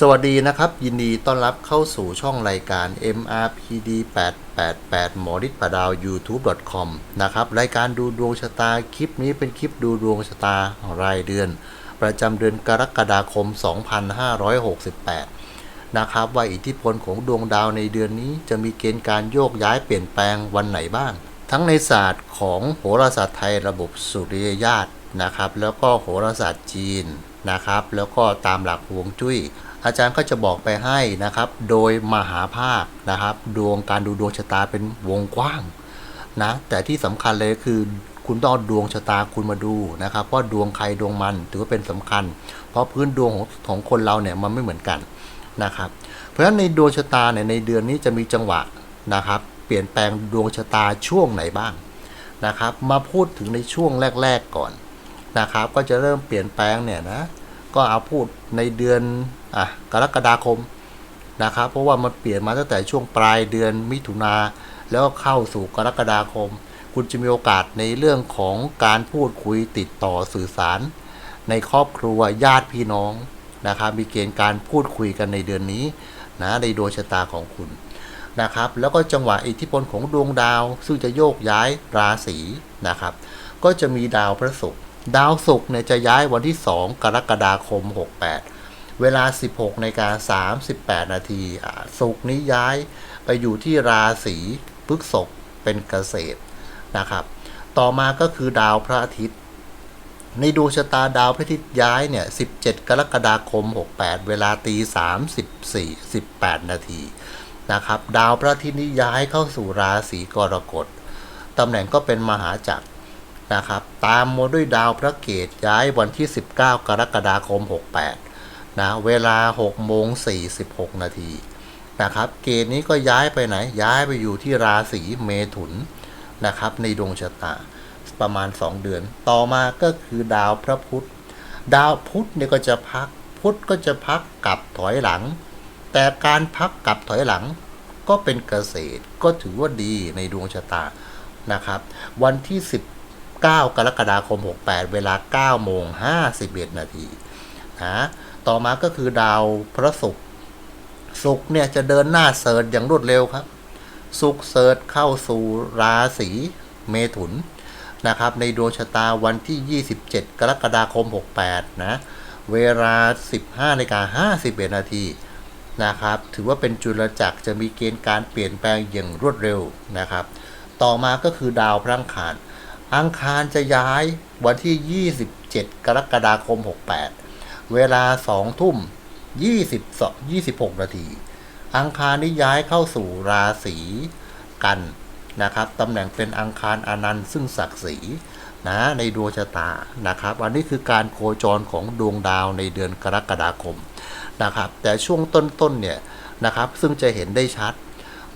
สวัสดีนะครับ ยินดีต้อนรับเข้าสู่ช่องรายการ MRPD 888หมอฤทธิ์ประดาว youtube.com นะครับ รายการดูดวงชะตา คลิปนี้เป็นคลิปดูดวงชะตารายเดือน ประจำเดือนกรกฎาคม 2568 นะครับว่าอิทธิพลของดวงดาวในเดือนนี้จะมีเกณฑ์การโยกย้ายเปลี่ยนแปลงวันไหนบ้าง ทั้งในศาสตร์ของโหราศาสตร์ไทยระบบสุริยญาตนะครับ แล้วก็โหราศาสตร์จีนนะครับ แล้วก็ตามหลักฮวงจุ้ย อาจารย์ก็จะบอกไปให้นะครับ โดยมหาภาคนะครับ ดวงการดูดวงชะตาเป็นวงกว้างนะแต่ที่สำคัญเลยคือคุณต้องเอาดวงชะตาคุณมาดูนะครับเพราะดวงใครดวงมันถือว่าเป็นสำคัญ เพราะพื้นดวงของของคนเราเนี่ยมันไม่เหมือนกันนะครับ เพราะฉะนั้นในดวงชะตาเนี่ยในเดือนนี้จะมีจังหวะนะครับ เปลี่ยนแปลงดวงชะตาช่วงไหนบ้างนะครับ มาพูดถึงในช่วงแรก ๆก่อนนะครับ ก็จะเริ่มเปลี่ยนแปลงเนี่ยนะ ก็เอาพูดในเดือนอะกรกฎาคมนะครับเพราะว่ามันเปลี่ยนมาตั้งแต่ช่วงปลายเดือนมิถุนาแล้วก็เข้าสู่กรกฎาคม คุณจะมีโอกาสในเรื่องของการพูดคุยติดต่อสื่อสาร ในครอบครัวญาติพี่น้องนะครับมีเกณฑ์การพูดคุยกันในเดือนนี้นะในดวงชะตาของคุณนะครับแล้วก็จังหวะอิทธิพลของดวงดาว ซึ่งจะโยกย้ายราศีนะครับ ก็จะมีดาวพระศุกร์ ดาวศุกร์เนี่ยจะย้ายวันที่ 2 กรกฎาคม 68 เวลา 16นาฬิกา38 นาทีศุกร์นี้ย้ายไปอยู่ที่ราศีพฤษภเป็นเกษตรนะครับ ต่อมาก็คือดาวพระอาทิตย์ ในดวงชะตาดาวพระอาทิตย์ย้ายเนี่ย 17 กรกฎาคม 68 เวลาตี 34 18 นาทีนะครับ ดาวพระอาทิตย์นี้ย้ายเข้าสู่ราศีกรกฎตำแหน่งก็เป็นมหาจักร นะครับ ตามมาด้วยดาวพระเกตย้ายวันที่ 19 กรกฎาคม 68 นะ เวลา6โมง46 นาทีนะครับ เกตนี้ก็ย้ายไปไหน ย้ายไปอยู่ที่ราศีเมถุนนะครับ ในดวงชะตาประมาณ 2 เดือน ต่อมาก็คือดาวพระพุธ ดาวพุธเนี่ยก็จะพัก พุธก็จะพักกลับถอยหลัง แต่การพักกลับถอยหลังก็เป็นเกษตร ก็ถือว่าดีในดวงชะตานะครับ วันที่ 9 กรกฎาคม 68 เวลา 9 โมง 51 นาทีนะต่อมาก็คือดาวพระศุกร์ศุกร์เนี่ยจะเดินหน้าเสิร์ชอย่างรวดเร็วครับศุกร์เสิร์ชเข้าสู่ราศีเมถุนนะครับในดวงชะตาวันที่ 27 กรกฎาคม 68 นะ เวลา 15นาฬิกา51 นาทีนะครับ ถือว่าเป็นจุลจักรจะมีเกณฑ์การเปลี่ยนแปลงอย่างรวดเร็วนะครับ ต่อมาก็คือดาวพระอังคาร อังคารจะย้ายวันที่ 27 กรกฎาคม 68 เวลา 2 ทุ่ม22 26 นาที อังคารนี้ย้ายเข้าสู่ราศีกันนะครับตำแหน่งเป็นอังคารอนันต์ซึ่งศักดิ์ศรีนะในดวงชะตานะครับ อันนี้คือการโคจรของดวงดาวในเดือนกรกฎาคมนะครับ แต่ช่วงต้นๆเนี่ยนะครับ ซึ่งจะเห็นได้ชัด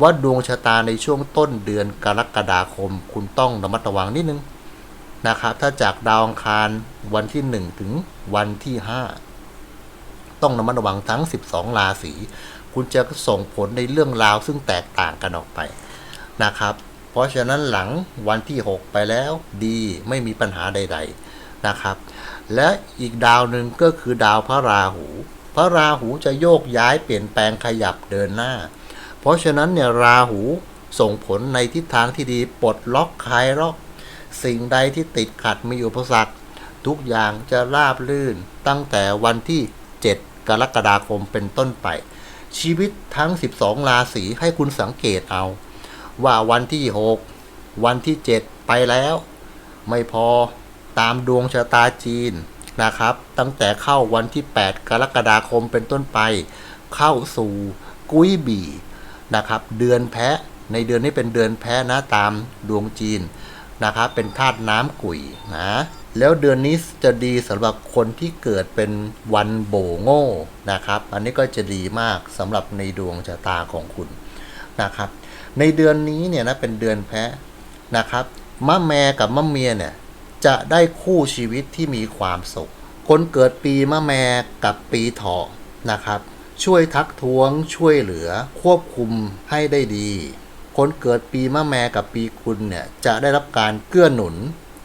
ว่าดวงชะตาในช่วงต้นเดือนกรกฎาคม คุณต้องระมัดระวังนิดนึงนะครับ ถ้าจากดาวอังคารวันที่ 1 ถึงวันที่ 5 ต้องระมัดระวังทั้ง 12 ราศีคุณจะส่งผลในเรื่องราวซึ่งแตกต่างกันออกไปนะครับ เพราะฉะนั้นหลังวันที่ 6 ไปแล้วดีไม่มีปัญหาใด ๆนะครับ และอีกดาวหนึ่งก็คือดาวพระราหู พระราหูจะโยกย้ายเปลี่ยนแปลงขยับเดินหน้า เพราะฉะนั้นเนี่ยราหูส่งผลในทิศทางที่ดีปลดล็อกคลายล็อก สิ่งใดที่ติดขัดมีอุปสรรค ทุกอย่างจะราบลื่นตั้งแต่วันที่ 7 กรกฎาคมเป็นต้นไป ชีวิตทั้ง 12 ราศีให้คุณสังเกตเอา ว่าวันที่ 6 วันที่ 7 ไปแล้ว ไม่พอตามดวงชะตาจีนนะครับ ตั้งแต่เข้าวันที่ 8 กรกฎาคมเป็นต้นไป เข้าสู่กุ้ยบี นะครับ เดือนแพะในเดือนนี้เป็นเดือนแพะนะตามดวงจีนนะครับ เป็นธาตุน้ำกุยนะ แล้วเดือนนี้จะดีสำหรับคนที่เกิดเป็นวันโบโง่นะครับ อันนี้ก็จะดีมากสำหรับในดวงชะตาของคุณนะครับ ในเดือนนี้เนี่ยนะเป็นเดือนแพะนะครับมะแม่กับมะเมียเนี่ยจะได้คู่ชีวิตที่มีความสุข คนเกิดปีมะแม่กับปีเถาะนะครับ ช่วยทักท้วง ช่วยเหลือ ควบคุมให้ได้ดี คนเกิดปีมะแมกับปีกุลเนี่ยจะได้รับการเกื้อหนุน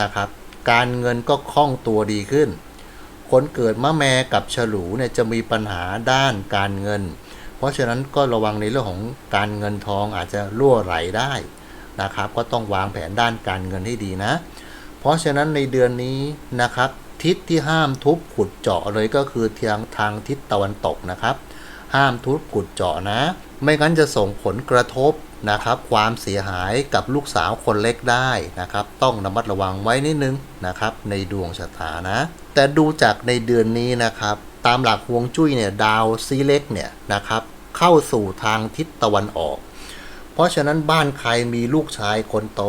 นะครับ การเงินก็คล่องตัวดีขึ้น คนเกิดมะแมกับฉลูเนี่ยจะมีปัญหาด้านการเงิน เพราะฉะนั้นก็ระวังในเรื่องของการเงินทองอาจจะรั่วไหลได้นะครับ ก็ต้องวางแผนด้านการเงินให้ดีนะ เพราะฉะนั้นในเดือนนี้นะครับทิศที่ห้ามทุบขุดเจาะเลยก็คือทางทางทิศตะวันตกนะครับ ห้ามทุบขุดเจาะนะ ไม่งั้นจะส่งผลกระทบนะครับความเสียหายกับลูกสาวคนเล็กได้นะครับ ต้องระมัดระวังไว้นิดนึงนะครับ ในดวงชะตานะ แต่ดูจากในเดือนนี้นะครับ ตามหลักฮวงจุ้ยเนี่ยดาวซีเล็กเนี่ยนะครับ เข้าสู่ทางทิศตะวันออก เพราะฉะนั้นบ้านใครมีลูกชายคนโต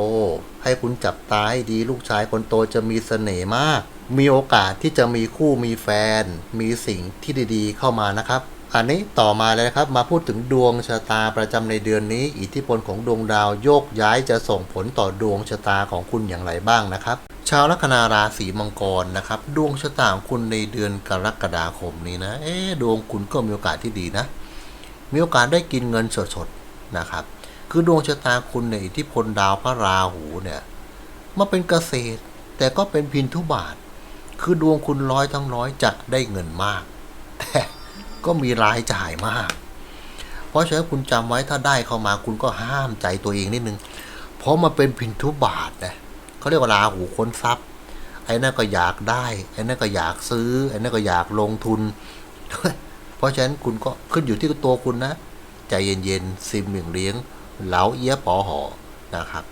ให้คุณจับตาให้ดีลูกชายคนโตจะมีเสน่ห์มาก มีโอกาสที่จะมีคู่มีแฟน มีสิ่งที่ดีๆ เข้ามานะครับ อันนี้ต่อมาเลยนะครับมาพูดถึงดวงชะตาประจำในเดือนนี้ อิทธิพลของดวงดาวโยกย้ายจะส่งผลต่อดวงชะตาของคุณอย่างไรบ้างนะครับชาวลัคนาราศีมังกรนะครับดวงชะตาของคุณในเดือนกรกฎาคมนี้นะเอ๊ดวงคุณก็มีโอกาสที่ดีนะ มีโอกาสได้กินเงินสดๆนะครับ คือดวงชะตาคุณในอิทธิพลดาวพระราหูเนี่ยมาเป็นเกษตร แต่ก็เป็นพินทุบาท คือดวงคุณร้อยทั้งร้อยจะได้เงินมากแต่ ก็มีรายจ่ายมาก เพราะฉะนั้นคุณจำไว้ถ้าได้เข้ามาคุณก็ห้ามใจตัวเองนิดนึง เพราะมันเป็นพินทุบาทนะเขาเรียกว่าราหูค้นทรัพย์ ไอ้นั่นก็อยากได้ ไอ้นั่นก็อยากซื้อ ไอ้นั่นก็อยากลงทุน เพราะฉะนั้นคุณก็ขึ้นอยู่ที่ตัวคุณนะ ใจเย็นๆซิมเหมียงเลี้ยง เหลาเอี้ยปอหอนะครับ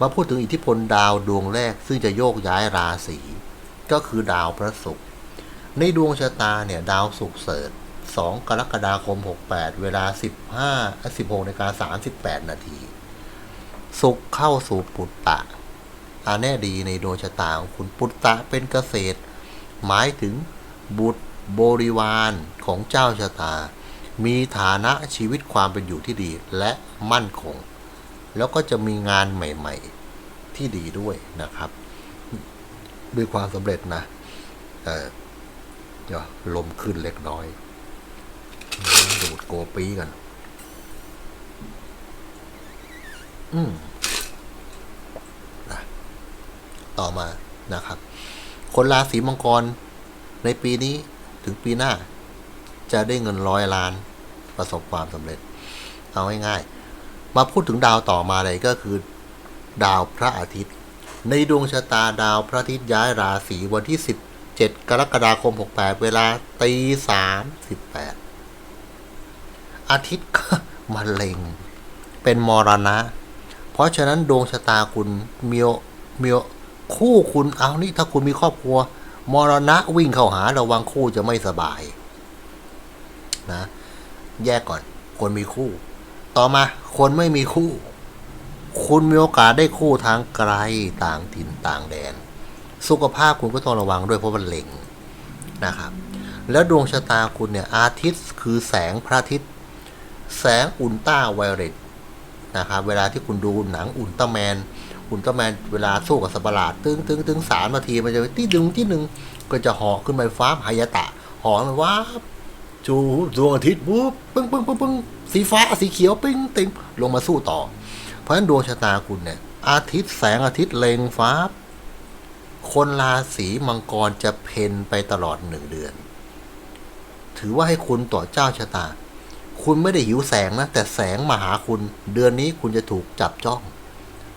มาพูดถึงอิทธิพลดาวดวงแรกซึ่งจะโยกย้ายราศีก็คือดาวพระศุกร์ในดวงชะตาเนี่ยดาวศุกร์เสริฐ 2 กรกฎาคม 68 เวลา 15 16นาฬิกา38 นาทีศุกร์เข้าสู่ปุตตะ อาแน่ดีในดวงชะตาของคุณปุตตะเป็นเกษตร หมายถึงบุตรบริวารของเจ้าชะตา มีฐานะชีวิตความเป็นอยู่ที่ดีและมั่นคง แล้วก็จะมีงานใหม่ๆ ที่ดีด้วยนะครับ ด้วยความสำเร็จนะ เออเดี๋ยวลมขึ้นเล็กน้อย ดูดโกปีกัน อืมนะต่อมานะครับ คนราศีมังกร ในปีนี้ถึงปีหน้า จะได้เงินร้อยล้าน ประสบความสำเร็จ เอาง่ายๆ มาพูดถึงดาวต่อมาเลยก็คือ ดาวพระอาทิตย์ ในดวงชะตาดาวพระอาทิตย์ย้ายราศีวันที่ 17 กรกฎาคม 68 เวลาตีสามสิบแปด อาทิตย์ก็มาเล็ง เป็นมรณะ เพราะฉะนั้นดวงชะตาคุณมีโอมีโอคู่คุณเอานี่ถ้าคุณมีครอบครัว มรณะวิ่งเข้าหาระวังคู่จะไม่สบายนะ แยกก่อน คนมีคู่ ต่อมาคนไม่มีคู่ คุณมีโอกาสได้คู่ทางไกลต่างถิ่นต่างแดน สุขภาพคุณก็ต้องระวังด้วยเพราะมันเล็งนะครับ แล้วดวงชะตาคุณเนี่ยอาทิตย์คือแสงพระอาทิตย์ แสงอุลตราไวโอเลตนะครับเวลาที่คุณดูหนังอุลตร้าแมนอุลตร้าแมนเวลาสู้กับสัประหลาดตึงตึงตึงสามนาทีมันจะที่ดึงที่หนึ่งก็จะห่อขึ้นไปฟ้าหายตะห่อมันว้าจูดวงอาทิตย์ปุ๊บปึ้งปึ้งปึ้งปึ้งสีฟ้าสีเขียวปิ้งติงลงมาสู้ต่อ เพราะฉะนั้นดวงชะตาคุณเนี่ย อาทิตย์แสงอาทิตย์เลงฟ้า คนราศีมังกรจะเพนไปตลอดหนึ่งเดือน ถือว่าให้คุณต่อเจ้าชะตา คุณไม่ได้หิวแสงนะ แต่แสงมาหาคุณ เดือนนี้คุณจะถูกจับจ้อง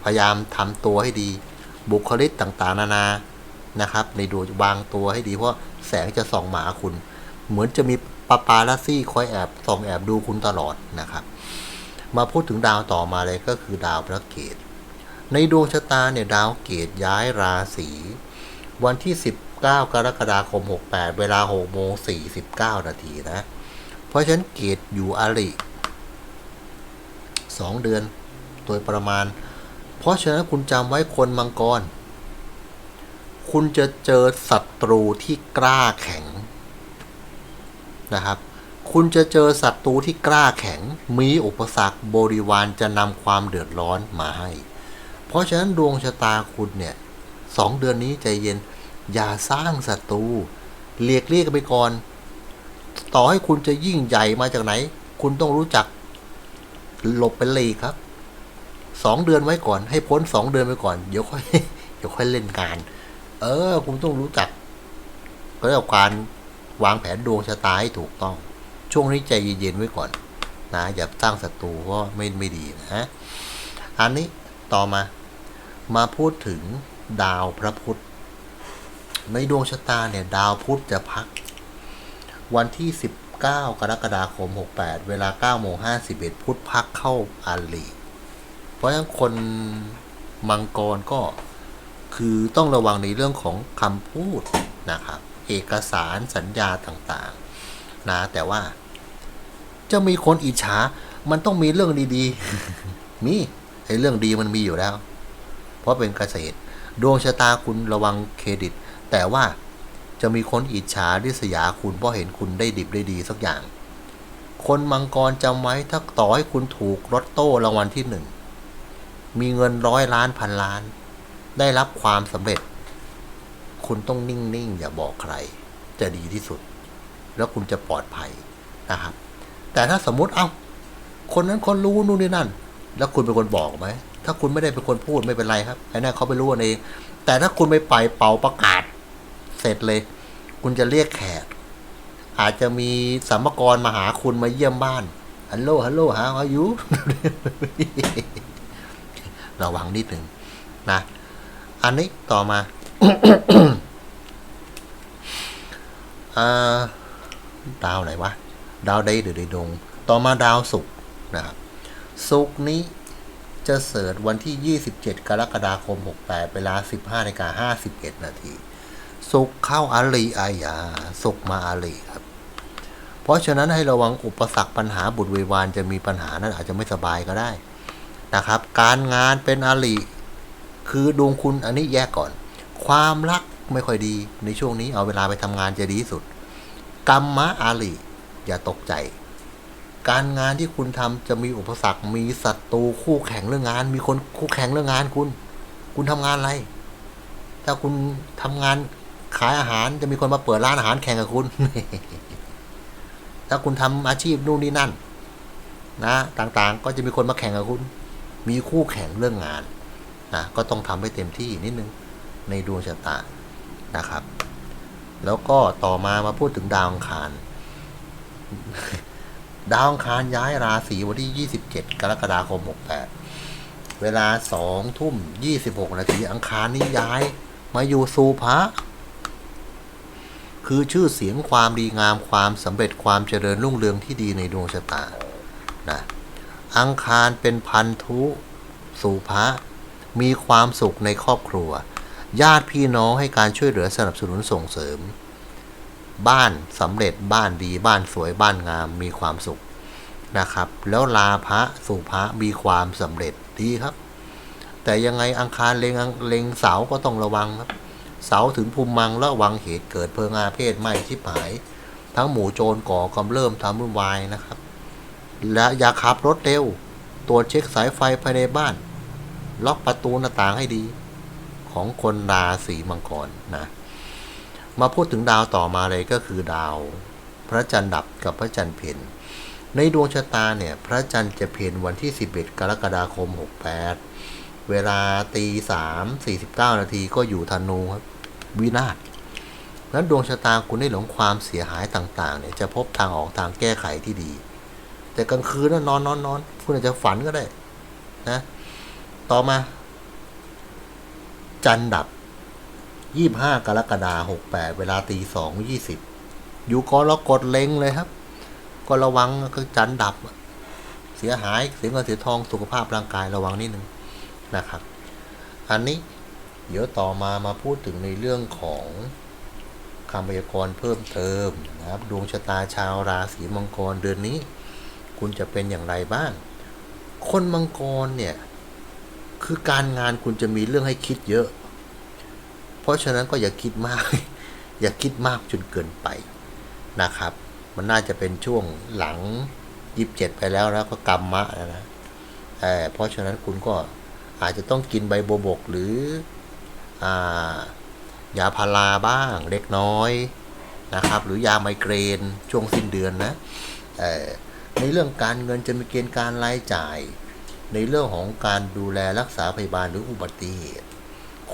พยายามทำตัวให้ดี บุคลิกต่างๆ นานานะครับ ในดวงวางตัวให้ดีเพราะแสงจะส่องมาหาคุณ เหมือนจะมีปาปาลาซี่คอยแอบส่องแอบดูคุณตลอดนะครับ มาพูดถึงดาวต่อมาเลยก็คือดาวพระเกตในดวงชะตาเนี่ยดาวเกตย้ายราศีวันที่ 19 กรกฎาคม 68 เวลา6โมง49 นาทีนะ เพราะฉะนั้นเกตอยู่อาริสองเดือนโดยประมาณ เพราะฉะนั้นคุณจำไว้คนมังกร คุณจะเจอศัตรูที่กล้าแข็งนะครับ คุณจะเจอศัตรูที่กล้าแข็ง มีอุปสรรคบริวารจะนำความเดือดร้อนมาให้ เพราะฉะนั้นดวงชะตาคุณเนี่ยสองเดือนนี้ใจเย็น อย่าสร้างศัตรูเลียกเลี่ยกไปก่อน ต่อให้คุณจะยิ่งใหญ่มาจากไหน คุณต้องรู้จัก หลบเป็นลีครับสองเดือนไว้ก่อน ให้พ้นสองเดือนไปก่อนเดี๋ยวค่อยเดี๋ยวค่อยเล่นการเออ คุณต้องรู้จักก็เรียกว่าการวางแผนดวงชะตาให้ถูกต้อง ช่วงนี้ใจเย็นๆไว้ก่อนนะอย่าตั้างศัตรูเพราะไม่ไม่ดีนะอันนี้ต่อมามาพูดถึงดาวพระพุธในดวงชะตาเนี่ย ดาวพุธจะพัก วันที่ 19 กรกฎาคม 68 เวลา9โมง51 พุทธพักเข้าอาลีเพราะฉะนั้นคนมังกรก็คือต้องระวังในเรื่องของคำพูดนะครับ เอกสารสัญญาต่างๆ นะ แต่ว่า จะมีคนอิจฉา มันต้องมีเรื่องดีๆ มีไอ้เรื่องดีมันมีอยู่แล้ว เพราะเป็นเกษตร ดวงชะตาคุณระวังเครดิต แต่ว่า จะมีคนอิจฉาริษยาคุณเพราะเห็นคุณได้ดิบได้ดีสักอย่าง คนมังกรจำไว้ถ้าต่อให้คุณถูกรถโต้รางวัลที่หนึ่ง มีเงินร้อยล้านพันล้าน ได้รับความสำเร็จ คุณต้องนิ่ง ๆ อย่าบอกใคร จะดีที่สุด แล้วคุณจะปลอดภัยนะครับ แต่ถ้าสมมติเอา้า คนนั้นคนรู้นู่นนี่นั่น แล้วคุณเป็นคนบอกไหมถ้าคุณไม่ได้เป็นคนพูดไม่เป็นไรครับไอ้นั่นเขาไปรู้เองแต่ถ้าคุณไปไปเป่าประกาศ ร็จเลย คุณจะเรียกแขก อาจจะมีสัมภาระมาหาคุณมาเยี่ยมบ้านฮัลโหลฮัลโหลฮะอายุระวังนิดหนึ่งนะ อันนี้ต่อมาอาดาวไหนวะ ดาวใดหรือใดดง ต่อมาดาวศุกร์นะครับศุกร์นี้จะเสิร์ชวันที่ 27 กรกฎาคม 68 เวลา 15นาฬิกา51 นาที ศุกร์เข้าอาลีอายาศุกมาอาลีครับ เพราะฉะนั้นให้ระวังอุปสรรคปัญหาบุตรวิวานจะมีปัญหานั้นอาจจะไม่สบายก็ได้นะครับ การงานเป็นอาลีคือดวงคุณอันนี้แยกก่อน ความรักไม่ค่อยดีในช่วงนี้เอาเวลาไปทำงานจะดีที่สุด กรรมะอาลีอย่าตกใจ การงานที่คุณทำจะมีอุปสรรค มีศัตรูคู่แข่งเรื่องงาน มีคนคู่แข่งเรื่องงานคุณ คุณทำงานอะไร ถ้าคุณทำงาน ขายอาหารจะมีคนมาเปิดร้านอาหารแข่งกับคุณ ถ้าคุณทำอาชีพนู่นนี่นั่น นะ ต่างๆ ก็จะมีคนมาแข่งกับคุณ มีคู่แข่งเรื่องงานนะก็ต้องทำให้เต็มที่นิดนึงในดวงชะตานะครับ แล้วก็ต่อมามาพูดถึงดาวอังคาร ดาวอังคารย้ายราศีวันที่ 27 กรกฎาคม 68 เวลา2ทุ่ม 26 นาทีอังคารนี้ย้ายมาอยู่สูพระ คือชื่อเสียงความดีงามความสำเร็จความเจริญรุ่งเรืองที่ดีในดวงชะตานะอังคารเป็นพันธุสูพระมีความสุขในครอบครัว ญาติพี่น้องให้การช่วยเหลือสนับสนุนส่งเสริม บ้านสำเร็จบ้านดีบ้านสวยบ้านงามมีความสุขนะครับ แล้วลาพระสู่พระมีความสำเร็จดีครับ แต่ยังไงอังคารเลงเลงเสาก็ต้องระวังครับ เสาถึงภูมิมังระวังเหตุเกิดเพลิงอาเพศไหม้ชิบหาย ทั้งหมู่โจรก่อกำเริ่มทำวุ่นวายนะครับ และอย่าขับรถเร็วตรวจเช็คสายไฟภายในบ้าน ล็อกประตูหน้าต่างให้ดี ของคนราศีมังกรนะ มาพูดถึงดาวต่อมาเลยก็คือดาว พระจันทร์ดับกับพระจันทร์เพ็ญในดวงชะตาเนี่ย พระจันทร์จะเพ็ญวันที่ 11 กรกฎาคม 68 เวลาตีสามสี่สิบเก้านาทีก็อยู่ธนูครับ วินาศนั้นดวงชะตาคุณได้หลงความเสียหายต่างๆเนี่ยจะพบทางออกทางแก้ไขที่ดี แต่กลางคืนน่ะนอนนอนนอนคุณอาจจะฝันก็ได้นะต่อมา จันทร์ดับยี่ห้ากรกฎาหกแปดเวลาตีสองยี่สิบอยู่กรกฎเล็งเลยครับ ก็ระวังก็จันทร์ดับ เสียหายเสียเงินเสียทองสุขภาพร่างกายระวังนิดนึง นะครับ อันนี้เดี๋ยวต่อมามาพูดถึงในเรื่องของคำพยากรณ์เพิ่มเติมนะครับ ดวงชะตาชาวราศีมังกรเดือนนี้ คุณจะเป็นอย่างไรบ้าง คนมังกรเนี่ย คือการงานคุณจะมีเรื่องให้คิดเยอะ เพราะฉะนั้นก็อย่าคิดมาก อย่าคิดมากจนเกินไปนะครับ มันน่าจะเป็นช่วงหลังยิบเจ็ดไปแล้วแล้วก็กรรมะแล้วนะเออเพราะฉะนั้นคุณก็ อาจจะต้องกินใบโบบกหรืออยาพาราบ้างเล็กน้อยนะครับ หรือยาไมเกรนช่วงสิ้นเดือนนะในเรื่องการเงินจะมีเกณฑ์การรายจ่าย ในเรื่องของการดูแลรักษาพยาบาลหรืออุบัติเหตุ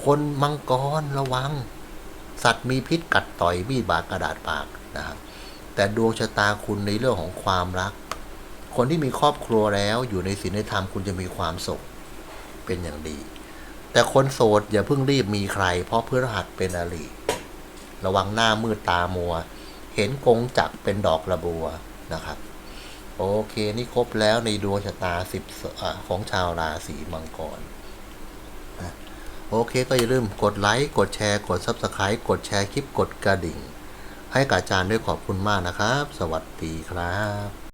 คนมังกรระวัง สัตว์มีพิษกัดต่อยมีดบาดกระดาษปากนะครับแต่ดวงชะตาคุณในเรื่องของความรัก คนที่มีครอบครัวแล้วอยู่ในศีลในธรรมคุณจะมีความสุข เป็นอย่างดี แต่คนโสดอย่าเพิ่งรีบมีใคร เพราะเพฤหัสเป็นอริระวังหน้ามืดตามัว เห็นกงจักเป็นดอกระบัวนะครับ โอเคนี่ครบแล้วในดวงชะตาสิบของชาวราศีมังกรนะโอเคก็อย่าลืมกดไลค์กดแชร์กด Subscribe กดแชร์คลิปกดกระดิ่ง ให้กับอาจารย์ด้วยขอบคุณมากนะครับ สวัสดีครับ